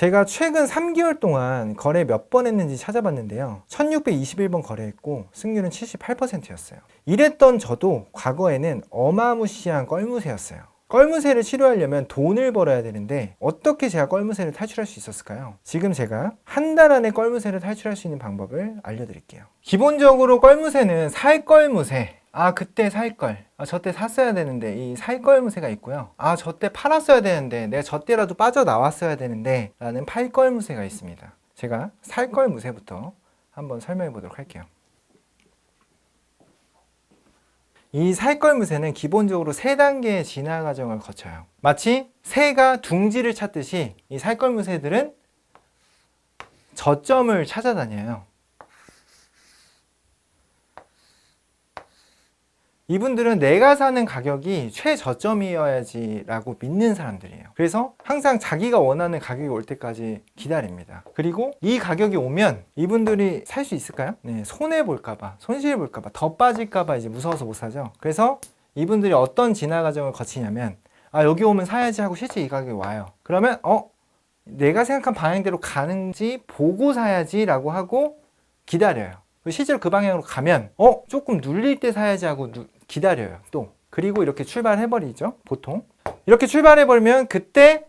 제가 최근 3개월 동안 거래 몇 번 했는지 찾아봤는데요. 1621번 거래했고 승률은 78%였어요. 이랬던 저도 과거에는 어마무시한 껄무새였어요. 껄무새를 치료하려면 돈을 벌어야 되는데 어떻게 제가 껄무새를 탈출할 수 있었을까요? 지금 제가 한 달 안에 껄무새를 탈출할 수 있는 방법을 알려드릴게요. 기본적으로 껄무새는 살껄무새. 아 그때 살걸. 아 저때 샀어야 되는데 이 살껄무새가 있고요. 아 저때 팔았어야 되는데 내가 저때라도 빠져나왔어야 되는데 라는 팔껄무새가 있습니다. 제가 살껄무새부터 한번 설명해 보도록 할게요. 이 살걸무새는 기본적으로 세 단계의 진화 과정을 거쳐요. 마치 새가 둥지를 찾듯이 이 살걸무새들은 저점을 찾아다녀요. 이분들은 내가 사는 가격이 최저점이어야지라고 믿는 사람들이에요. 그래서 항상 자기가 원하는 가격이 올 때까지 기다립니다. 그리고 이 가격이 오면 이분들이 살 수 있을까요? 네, 손해 볼까봐, 손실 볼까봐, 더 빠질까봐 이제 무서워서 못 사죠. 그래서 이분들이 어떤 진화 과정을 거치냐면 아 여기 오면 사야지 하고 실제 이 가격이 와요. 그러면 어 내가 생각한 방향대로 가는지 보고 사야지라고 하고 기다려요. 실제로 그 방향으로 가면 어 조금 눌릴 때 사야지 하고 누- 기다려요. 또. 그리고 이렇게 출발해버리죠 보통. 이렇게 출발해버리면 그때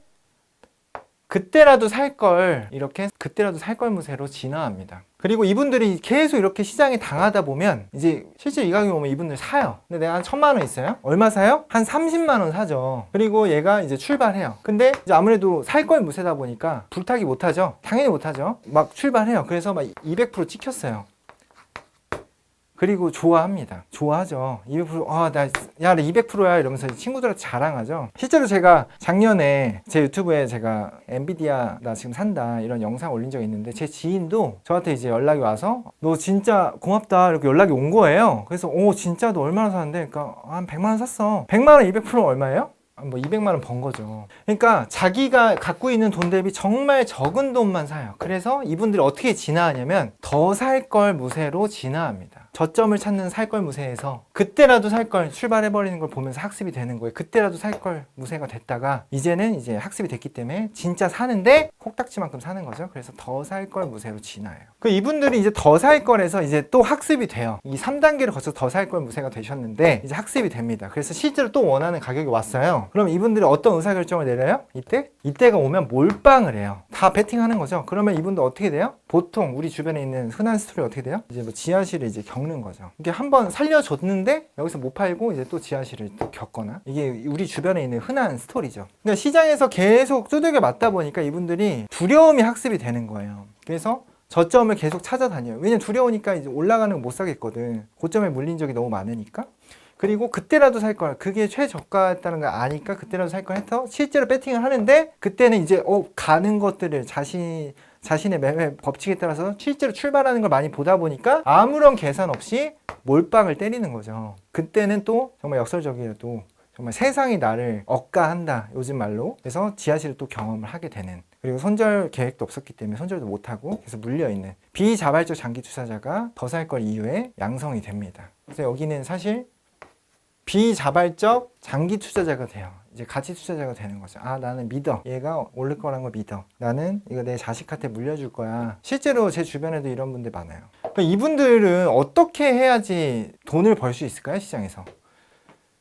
그때라도 살 걸 이렇게 그때라도 살 걸 무새로 진화합니다. 그리고 이분들이 계속 이렇게 시장에 당하다 보면 이제 실제 이 가격이 오면 이분들 사요. 근데 내가 한 천만 원 있어요? 얼마 사요? 한 30만 원 사죠. 그리고 얘가 이제 출발해요. 근데 이제 아무래도 살 걸 무새다 보니까 불타기 못하죠? 당연히 못하죠? 막 출발해요. 그래서 막 200% 찍혔어요 그리고 좋아합니다. 좋아하죠. 200%, 아, 나, 야, 나 200%야. 이러면서 친구들한테 자랑하죠. 실제로 제가 작년에 제 유튜브에 제가 엔비디아 나 지금 산다. 이런 영상 올린 적이 있는데 제 지인도 저한테 이제 연락이 와서 너 진짜 고맙다. 이렇게 연락이 온 거예요. 그래서, 오, 진짜 너 얼마나 샀는데? 그러니까, 한 100만 원 샀어. 100만 원 200% 얼마예요? 아, 뭐 200만 원 번 거죠. 그러니까 자기가 갖고 있는 돈 대비 정말 적은 돈만 사요. 그래서 이분들이 어떻게 진화하냐면 더 살 걸 무쇠로 진화합니다. 저점을 찾는 살 걸 무쇠에서 그때라도 살 걸 출발해 버리는 걸 보면서 학습이 되는 거예요. 그때라도 살 걸 무쇠가 됐다가 이제는 이제 학습이 됐기 때문에 진짜 사는데 콕딱지만큼 사는 거죠. 그래서 더 살 걸 무쇠로 진화해요. 그 이분들이 이제 더 살 걸에서 이제 또 학습이 돼요. 이 3단계를 거쳐서 더 살 걸 무쇠가 되셨는데 이제 학습이 됩니다. 그래서 실제로 또 원하는 가격이 왔어요. 그럼 이분들이 어떤 의사결정을 내려요? 이때? 이때가 오면 몰빵을 해요. 다 베팅하는 거죠. 그러면 이분들 어떻게 돼요? 보통 우리 주변에 있는 흔한 스토리 어떻게 돼요? 이제 뭐 지하실을 이제 겪는 거죠. 이게 한번 살려줬는데 여기서 못 팔고 이제 또 지하실을 또 겪거나 이게 우리 주변에 있는 흔한 스토리죠. 그러니까 시장에서 계속 두들겨 맞다 보니까 이분들이 두려움이 학습이 되는 거예요. 그래서 저점을 계속 찾아다녀요. 왜냐면 두려우니까 이제 올라가는 거 못 사겠거든. 고점에 물린 적이 너무 많으니까. 그리고 그때라도 살 걸, 그게 최저가였다는 걸 아니까 그때라도 살 걸 해서 실제로 배팅을 하는데 그때는 이제 어 가는 것들을 자신 자신의 매매 법칙에 따라서 실제로 출발하는 걸 많이 보다 보니까 아무런 계산 없이 몰빵을 때리는 거죠. 그때는 또 정말 역설적이라도 정말 세상이 나를 억가한다 요즘 말로 그래서 지하실을 또 경험을 하게 되는 그리고 손절 계획도 없었기 때문에 손절도 못하고 계속 물려있는 비자발적 장기 투자자가 더 살 걸 이유에 양성이 됩니다. 그래서 여기는 사실 비자발적 장기 투자자가 돼요. 이제 가치 투자자가 되는 거죠. 아, 나는 믿어. 얘가 오를 거란 걸 믿어. 나는 이거 내 자식한테 물려줄 거야. 실제로 제 주변에도 이런 분들 많아요. 이분들은 어떻게 해야지 돈을 벌 수 있을까요? 시장에서.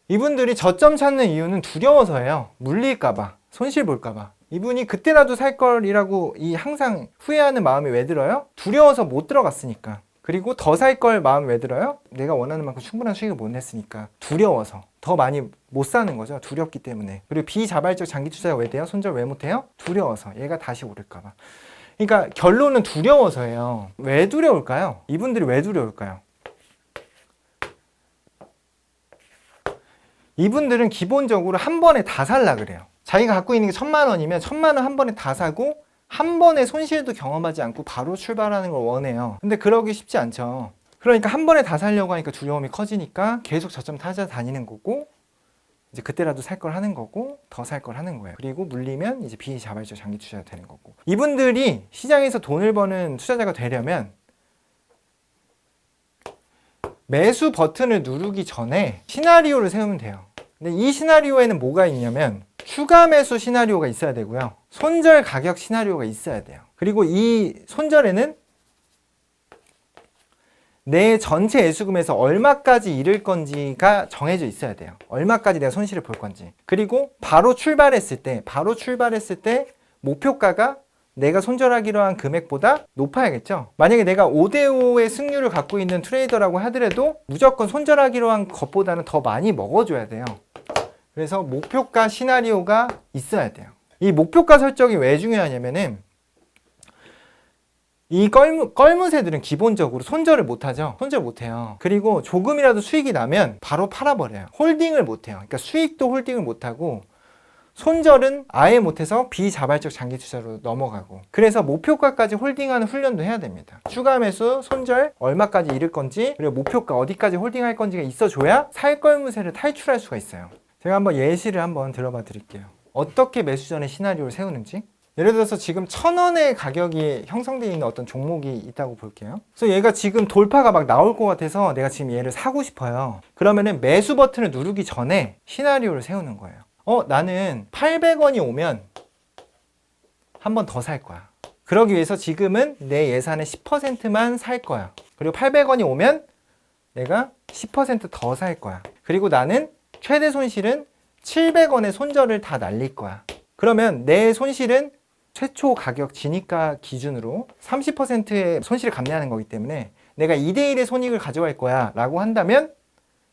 이분들이 저점 찾는 이유는 두려워서예요. 물릴까봐. 손실 볼까봐. 이분이 그때라도 살 걸이라고 이 항상 후회하는 마음이 왜 들어요? 두려워서 못 들어갔으니까. 그리고 더 살 걸 마음이 왜 들어요? 내가 원하는 만큼 충분한 수익을 못 냈으니까. 두려워서. 더 많이 못 사는 거죠. 두렵기 때문에. 그리고 비자발적 장기 투자가 왜 돼요? 손절 왜 못해요? 두려워서. 얘가 다시 오를까 봐. 그러니까 결론은 두려워서예요. 왜 두려울까요? 이분들이 왜 두려울까요? 이분들은 기본적으로 한 번에 다 살라 그래요. 자기가 갖고 있는 게 천만 원이면 천만 원 한 번에 다 사고 한 번에 손실도 경험하지 않고 바로 출발하는 걸 원해요. 근데 그러기 쉽지 않죠. 그러니까 한 번에 다 살려고 하니까 두려움이 커지니까 계속 저점 찾아다니는 거고 이제 그때라도 살 걸 하는 거고 더 살 걸 하는 거예요. 그리고 물리면 이제 비자발적 장기 투자가 되는 거고. 이분들이 시장에서 돈을 버는 투자자가 되려면 매수 버튼을 누르기 전에 시나리오를 세우면 돼요. 근데 이 시나리오에는 뭐가 있냐면 추가 매수 시나리오가 있어야 되고요. 손절 가격 시나리오가 있어야 돼요. 그리고 이 손절에는 내 전체 예수금에서 얼마까지 잃을 건지가 정해져 있어야 돼요. 얼마까지 내가 손실을 볼 건지. 그리고 바로 출발했을 때, 바로 출발했을 때 목표가가 내가 손절하기로 한 금액보다 높아야겠죠. 만약에 내가 5대5의 승률을 갖고 있는 트레이더라고 하더라도 무조건 손절하기로 한 것보다는 더 많이 먹어줘야 돼요. 그래서 목표가 시나리오가 있어야 돼요. 이 목표가 설정이 왜 중요하냐면은 이 껄무, 껄무새들은 기본적으로 손절을 못하죠. 손절 못해요. 그리고 조금이라도 수익이 나면 바로 팔아버려요. 홀딩을 못해요. 그러니까 수익도 홀딩을 못하고 손절은 아예 못해서 비자발적 장기 투자로 넘어가고 그래서 목표가까지 홀딩하는 훈련도 해야 됩니다. 추가 매수, 손절 얼마까지 잃을 건지 그리고 목표가 어디까지 홀딩할 건지가 있어줘야 살걸무새를 탈출할 수가 있어요. 제가 한번 예시를 한번 들어봐 드릴게요. 어떻게 매수 전에 시나리오를 세우는지 예를 들어서 지금 천 원의 가격이 형성되어 있는 어떤 종목이 있다고 볼게요. 그래서 얘가 지금 돌파가 막 나올 것 같아서 내가 지금 얘를 사고 싶어요. 그러면은 매수 버튼을 누르기 전에 시나리오를 세우는 거예요. 어, 나는 800원이 오면 한 번 더 살 거야. 그러기 위해서 지금은 내 예산의 10%만 살 거야. 그리고 800원이 오면 내가 10%더 살 거야. 그리고 나는 최대 손실은 700원의 손절을 다 날릴 거야. 그러면 내 손실은 최초 가격 진입가 기준으로 30%의 손실을 감내하는 거기 때문에 내가 2대1의 손익을 가져갈 거야 라고 한다면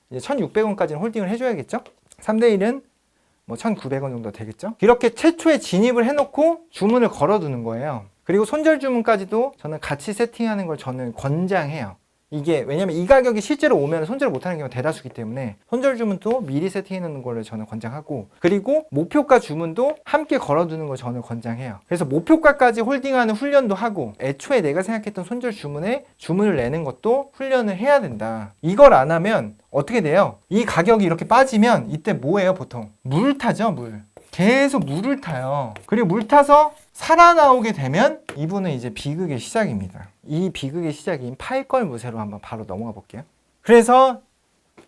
이제 1600원까지는 홀딩을 해줘야겠죠? 3대1은 뭐 1900원 정도 되겠죠? 이렇게 최초에 진입을 해놓고 주문을 걸어두는 거예요. 그리고 손절 주문까지도 저는 같이 세팅하는 걸 저는 권장해요. 이게 왜냐면 이 가격이 실제로 오면 손절을 못하는 경우가 대다수기 때문에 손절 주문도 미리 세팅해 놓는 걸로 저는 권장하고 그리고 목표가 주문도 함께 걸어두는 걸 저는 권장해요 그래서 목표가까지 홀딩하는 훈련도 하고 애초에 내가 생각했던 손절 주문에 주문을 내는 것도 훈련을 해야 된다 이걸 안 하면 어떻게 돼요? 이 가격이 이렇게 빠지면 이때 뭐예요 보통? 물 타죠 물 계속 물을 타요 그리고 물 타서 살아나오게 되면 이분은 이제 비극의 시작입니다. 이 비극의 시작인 팔걸 무쇠로 한번 바로 넘어가 볼게요. 그래서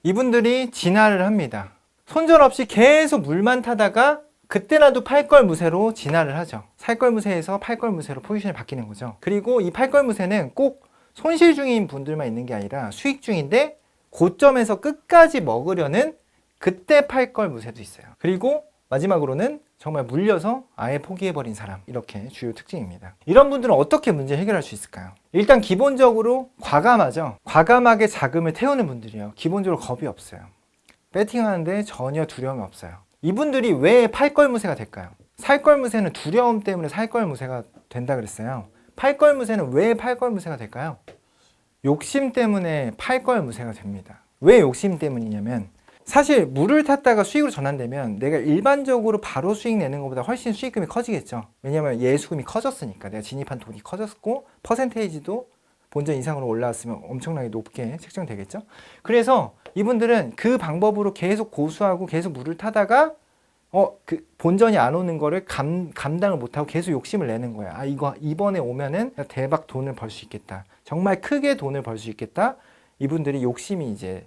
이분들이 진화를 합니다. 손절 없이 계속 물만 타다가 그때라도 팔걸 무쇠로 진화를 하죠. 살걸 무쇠에서 팔걸 무쇠로 포지션이 바뀌는 거죠. 그리고 이 팔걸 무쇠는 꼭 손실 중인 분들만 있는 게 아니라 수익 중인데 고점에서 끝까지 먹으려는 그때 팔걸 무쇠도 있어요. 그리고 마지막으로는 정말 물려서 아예 포기해버린 사람 이렇게 주요 특징입니다. 이런 분들은 어떻게 문제 해결할 수 있을까요? 일단 기본적으로 과감하죠. 과감하게 자금을 태우는 분들이요. 기본적으로 겁이 없어요. 배팅하는데 전혀 두려움이 없어요. 이분들이 왜 팔걸무새가 될까요? 살걸무새는 두려움 때문에 살걸무새가 된다 그랬어요. 팔걸무새는 왜 팔걸무새가 될까요? 욕심 때문에 팔걸무새가 됩니다. 왜 욕심 때문이냐면 사실 물을 탔다가 수익으로 전환되면 내가 일반적으로 바로 수익 내는 것보다 훨씬 수익금이 커지겠죠. 왜냐하면 예수금이 커졌으니까 내가 진입한 돈이 커졌고 퍼센테이지도 본전 이상으로 올라왔으면 엄청나게 높게 책정되겠죠. 그래서 이분들은 그 방법으로 계속 고수하고 계속 물을 타다가 어 그 본전이 안 오는 거를 감 감당을 못하고 계속 욕심을 내는 거야. 아 이거 이번에 오면은 대박 돈을 벌 수 있겠다. 정말 크게 돈을 벌 수 있겠다. 이분들이 욕심이 이제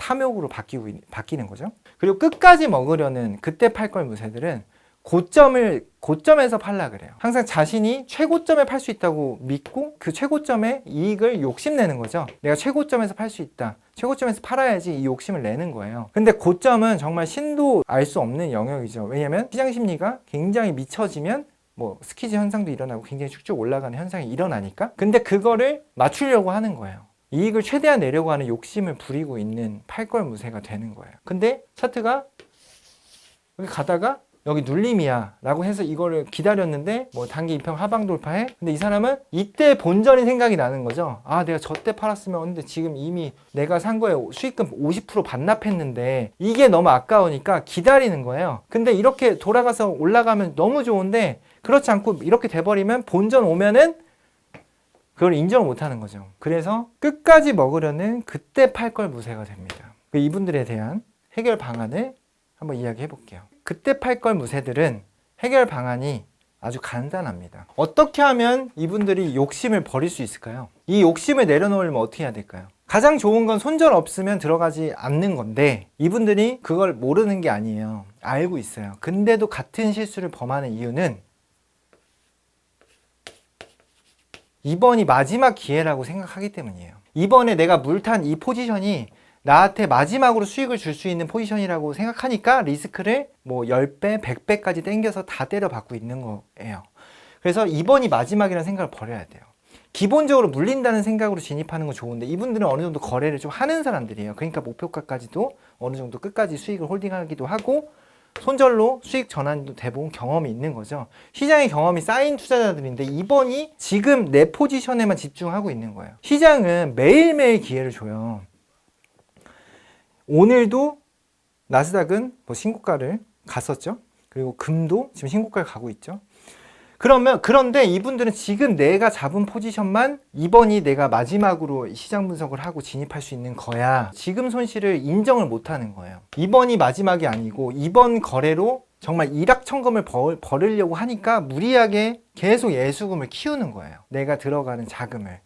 탐욕으로 바뀌고 바뀌는 거죠. 그리고 끝까지 먹으려는 그때 팔 걸 무새들은 고점을 고점에서 팔라 그래요. 항상 자신이 최고점에 팔 수 있다고 믿고 그 최고점의 이익을 욕심내는 거죠. 내가 최고점에서 팔 수 있다. 최고점에서 팔아야지 이 욕심을 내는 거예요. 근데 고점은 정말 신도 알 수 없는 영역이죠. 왜냐하면 시장 심리가 굉장히 미쳐지면 뭐 스키즈 현상도 일어나고 굉장히 쭉쭉 올라가는 현상이 일어나니까. 근데 그거를 맞추려고 하는 거예요. 이익을 최대한 내려고 하는 욕심을 부리고 있는 팔걸 무쇠가 되는 거예요. 근데 차트가 여기 가다가 여기 눌림이야 라고 해서 이거를 기다렸는데 뭐 단기 입평 하방 돌파해? 근데 이 사람은 이때 본전이 생각이 나는 거죠. 아 내가 저때 팔았으면 근데 지금 이미 내가 산 거에 수익금 50% 반납했는데 이게 너무 아까우니까 기다리는 거예요. 근데 이렇게 돌아가서 올라가면 너무 좋은데 그렇지 않고 이렇게 돼버리면 본전 오면은 그걸 인정을 못 하는 거죠. 그래서 끝까지 먹으려는 그때 팔걸 무쇠가 됩니다. 그 이분들에 대한 해결 방안을 한번 이야기해 볼게요. 그때 팔걸 무쇠들은 해결 방안이 아주 간단합니다. 어떻게 하면 이분들이 욕심을 버릴 수 있을까요? 이 욕심을 내려놓으려면 어떻게 해야 될까요? 가장 좋은 건 손절 없으면 들어가지 않는 건데 이분들이 그걸 모르는 게 아니에요. 알고 있어요. 근데도 같은 실수를 범하는 이유는 이번이 마지막 기회라고 생각하기 때문이에요. 이번에 내가 물탄 이 포지션이 나한테 마지막으로 수익을 줄 수 있는 포지션이라고 생각하니까 리스크를 뭐 10배, 100배까지 땡겨서 다 때려받고 있는 거예요. 그래서 이번이 마지막이라는 생각을 버려야 돼요. 기본적으로 물린다는 생각으로 진입하는 건 좋은데 이분들은 어느 정도 거래를 좀 하는 사람들이에요. 그러니까 목표가까지도 어느 정도 끝까지 수익을 홀딩하기도 하고 손절로 수익 전환도 대부분 경험이 있는 거죠. 시장의 경험이 쌓인 투자자들인데 이번이 지금 내 포지션에만 집중하고 있는 거예요. 시장은 매일매일 기회를 줘요. 오늘도 나스닥은 뭐 신고가를 갔었죠. 그리고 금도 지금 신고가를 가고 있죠. 그러면 그런데 이분들은 지금 내가 잡은 포지션만 이번이 내가 마지막으로 시장 분석을 하고 진입할 수 있는 거야. 지금 손실을 인정을 못 하는 거예요. 이번이 마지막이 아니고 이번 거래로 정말 일확천금을 벌, 벌으려고 하니까 무리하게 계속 예수금을 키우는 거예요. 내가 들어가는 자금을.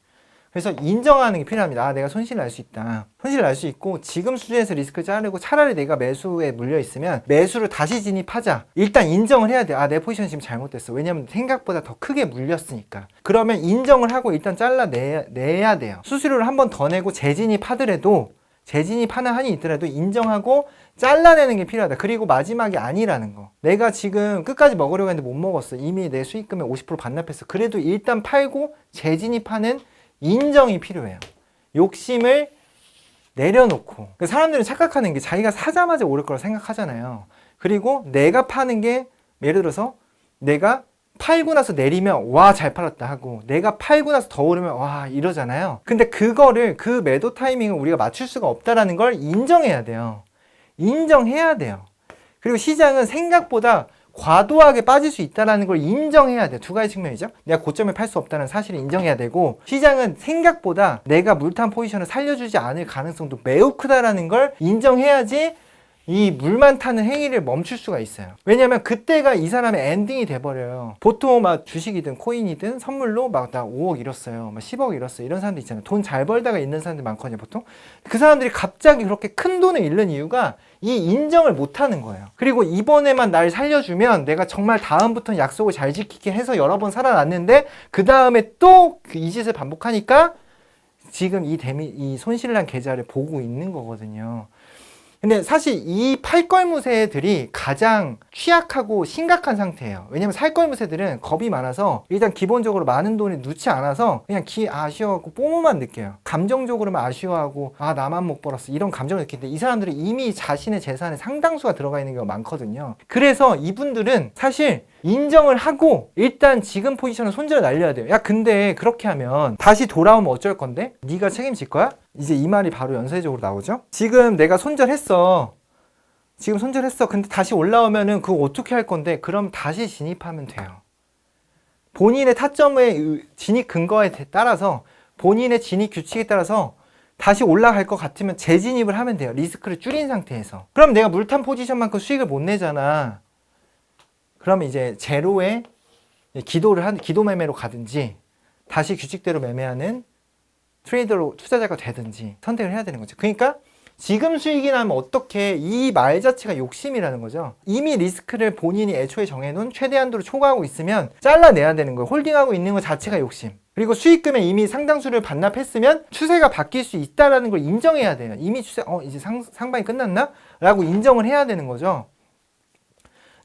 그래서 인정하는 게 필요합니다. 아, 내가 손실을 날 수 있다. 손실을 날 수 있고 지금 수준에서 리스크 자르고 차라리 내가 매수에 물려 있으면 매수를 다시 진입하자. 일단 인정을 해야 돼. 아, 내 포지션 지금 잘못됐어. 왜냐면 생각보다 더 크게 물렸으니까. 그러면 인정을 하고 일단 잘라내야 내야 돼요. 수수료를 한 번 더 내고 재진입하더라도 재진입하는 한이 있더라도 인정하고 잘라내는 게 필요하다. 그리고 마지막이 아니라는 거. 내가 지금 끝까지 먹으려고 했는데 못 먹었어. 이미 내 수익금의 50% 반납했어. 그래도 일단 팔고 재진입하는 인정이 필요해요. 욕심을 내려놓고. 그 사람들은 착각하는 게 자기가 사자마자 오를 거라고 생각하잖아요. 그리고 내가 파는 게 예를 들어서 내가 팔고 나서 내리면 와 잘 팔았다 하고 내가 팔고 나서 더 오르면 와 이러잖아요. 근데 그거를 그 매도 타이밍을 우리가 맞출 수가 없다라는 걸 인정해야 돼요. 인정해야 돼요. 그리고 시장은 생각보다 과도하게 빠질 수 있다는 걸 인정해야 돼. 두 가지 측면이죠. 내가 고점에 팔 수 없다는 사실을 인정해야 되고 시장은 생각보다 내가 물탄 포지션을 살려주지 않을 가능성도 매우 크다라는 걸 인정해야지 이 물만 타는 행위를 멈출 수가 있어요. 왜냐면 그때가 이 사람의 엔딩이 돼버려요. 보통 막 주식이든 코인이든 선물로 막 나 5억 잃었어요. 막 10억 잃었어요. 이런 사람들 있잖아요. 돈 잘 벌다가 있는 사람들 많거든요, 보통. 그 사람들이 갑자기 그렇게 큰 돈을 잃는 이유가 이 인정을 못 하는 거예요. 그리고 이번에만 날 살려주면 내가 정말 다음부터는 약속을 잘 지키게 해서 여러 번 살아났는데 그 다음에 또 이 짓을 반복하니까 지금 이 데미, 이 손실난 계좌를 보고 있는 거거든요. 근데 사실 이 팔걸무새들이 가장 취약하고 심각한 상태예요. 왜냐면 살걸무새들은 겁이 많아서 일단 기본적으로 많은 돈을 넣지 않아서 그냥 기 아쉬워하고 뽀모만 느껴요. 감정적으로만 아쉬워하고 아 나만 못 벌었어 이런 감정을 느끼는데 이 사람들은 이미 자신의 재산에 상당수가 들어가 있는 경우가 많거든요. 그래서 이분들은 사실 인정을 하고 일단 지금 포지션을 손절을 날려야 돼요. 야 근데 그렇게 하면 다시 돌아오면 어쩔 건데? 네가 책임질 거야? 이제 이 말이 바로 연쇄적으로 나오죠. 지금 내가 손절했어. 지금 손절했어. 근데 다시 올라오면은 그거 어떻게 할 건데? 그럼 다시 진입하면 돼요. 본인의 타점의 진입 근거에 따라서 본인의 진입 규칙에 따라서 다시 올라갈 것 같으면 재진입을 하면 돼요. 리스크를 줄인 상태에서. 그럼 내가 물탄 포지션만큼 수익을 못 내잖아. 그러면 이제 제로에 기도를 한 기도 매매로 가든지 다시 규칙대로 매매하는 트레이더로 투자자가 되든지 선택을 해야 되는 거죠. 그러니까 지금 수익이 나면 어떻게 이 말 자체가 욕심이라는 거죠. 이미 리스크를 본인이 애초에 정해놓은 최대한도로 초과하고 있으면 잘라내야 되는 거예요. 홀딩하고 있는 것 자체가 욕심. 그리고 수익금에 이미 상당수를 반납했으면 추세가 바뀔 수 있다라는 걸 인정해야 돼요. 이미 추세, 어, 이제 상, 상방이 끝났나? 라고 인정을 해야 되는 거죠.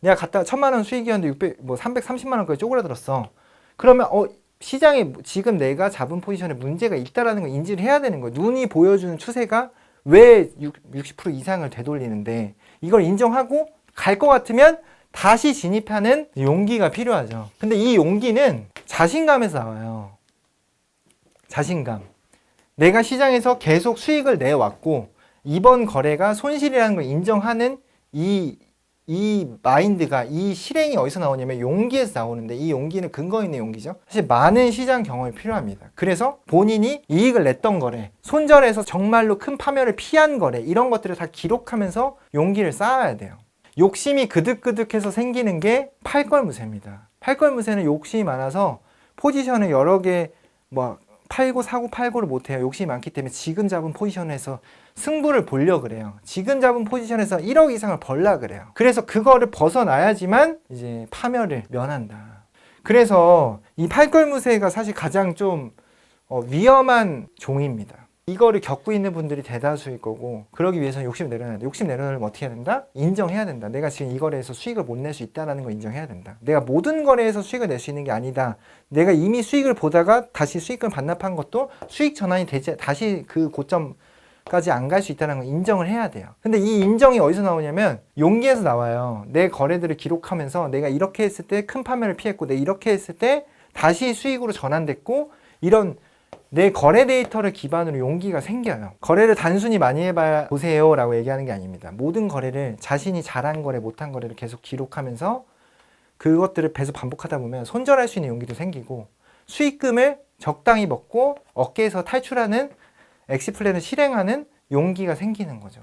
내가 갖다 천만 원 수익이었는데 600, 뭐 330만 원까지 쪼그라들었어. 그러면 어 시장에 지금 내가 잡은 포지션에 문제가 있다라는 걸 인지를 해야 되는 거예요. 눈이 보여주는 추세가 왜 60% 이상을 되돌리는데 이걸 인정하고 갈 것 같으면 다시 진입하는 용기가 필요하죠. 근데 이 용기는 자신감에서 나와요. 자신감. 내가 시장에서 계속 수익을 내왔고 이번 거래가 손실이라는 걸 인정하는 이, 이 마인드가 이 실행이 어디서 나오냐면 용기에서 나오는데 이 용기는 근거 있는 용기죠. 사실 많은 시장 경험이 필요합니다. 그래서 본인이 이익을 냈던 거래, 손절해서 정말로 큰 파멸을 피한 거래 이런 것들을 다 기록하면서 용기를 쌓아야 돼요. 욕심이 그득그득해서 생기는 게 팔걸무새입니다. 팔걸무새는 욕심이 많아서 포지션을 여러 개 뭐 팔고 사고 팔고를 못해요. 욕심이 많기 때문에 지금 잡은 포지션에서 승부를 보려 그래요. 지금 잡은 포지션에서 1억 이상을 벌라 그래요. 그래서 그거를 벗어나야지만 이제 파멸을 면한다. 그래서 이 팔걸무새가 사실 가장 좀 어, 위험한 종입니다. 이거를 겪고 있는 분들이 대다수일 거고 그러기 위해서는 욕심을 내려야 된다. 욕심 내려면 어떻게 해야 된다? 인정해야 된다. 내가 지금 이 거래에서 수익을 못 낼 수 있다는 걸 인정해야 된다. 내가 모든 거래에서 수익을 낼 수 있는 게 아니다. 내가 이미 수익을 보다가 다시 수익을 반납한 것도 수익 전환이 되지 다시 그 고점 까지 안 갈 수 있다는 걸 인정을 해야 돼요. 근데 이 인정이 어디서 나오냐면 용기에서 나와요. 내 거래들을 기록하면서 내가 이렇게 했을 때큰 파멸을 피했고 내가 이렇게 했을 때 다시 수익으로 전환됐고 이런 내 거래 데이터를 기반으로 용기가 생겨요. 거래를 단순히 많이 해봐 보세요 라고 얘기하는 게 아닙니다. 모든 거래를 자신이 잘한 거래, 못한 거래를 계속 기록하면서 그것들을 계속 반복하다 보면 손절할 수 있는 용기도 생기고 수익금을 적당히 먹고 어깨에서 탈출하는 엑시 플랜을 실행하는 용기가 생기는 거죠.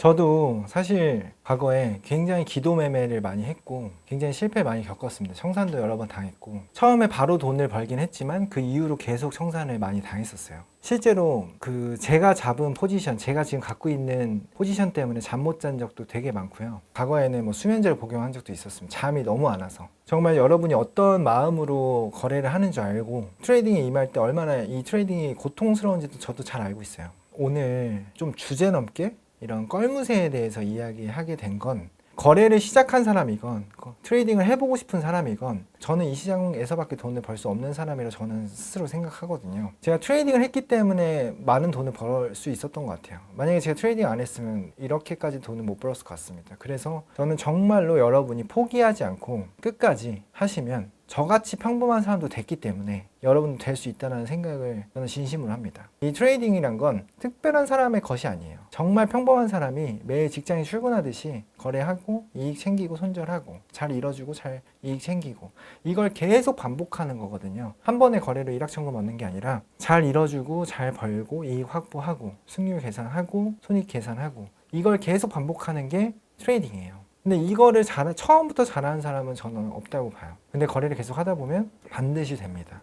저도 사실 과거에 굉장히 기도 매매를 많이 했고 굉장히 실패 많이 겪었습니다. 청산도 여러 번 당했고 처음에 바로 돈을 벌긴 했지만 그 이후로 계속 청산을 많이 당했었어요. 실제로 그 제가 잡은 포지션, 제가 지금 갖고 있는 포지션 때문에 잠 못 잔 적도 되게 많고요. 과거에는 뭐 수면제를 복용한 적도 있었습니다. 잠이 너무 안 와서. 정말 여러분이 어떤 마음으로 거래를 하는 줄 알고 트레이딩에 임할 때 얼마나 이 트레이딩이 고통스러운지도 저도 잘 알고 있어요. 오늘 좀 주제 넘게 이런 껄무새에 대해서 이야기하게 된 건 거래를 시작한 사람이건 거- 트레이딩을 해보고 싶은 사람이건 저는 이 시장에서밖에 돈을 벌 수 없는 사람이라 저는 스스로 생각하거든요. 제가 트레이딩을 했기 때문에 많은 돈을 벌 수 있었던 것 같아요. 만약에 제가 트레이딩 안 했으면 이렇게까지 돈을 못 벌었을 것 같습니다. 그래서 저는 정말로 여러분이 포기하지 않고 끝까지 하시면 저같이 평범한 사람도 됐기 때문에 여러분도 될 수 있다는 생각을 저는 진심으로 합니다. 이 트레이딩이란 건 특별한 사람의 것이 아니에요. 정말 평범한 사람이 매일 직장에 출근하듯이 거래하고 이익 챙기고 손절하고 잘 이뤄주고 잘 이익 챙기고 이걸 계속 반복하는 거거든요. 한 번의 거래로 일확천금 얻는 게 아니라 잘 이뤄주고 잘 벌고 이익 확보하고 승률 계산하고 손익 계산하고 이걸 계속 반복하는 게 트레이딩이에요. 근데 이거를 잘 처음부터 잘하는 사람은 저는 없다고 봐요. 근데 거래를 계속 하다 보면 반드시 됩니다.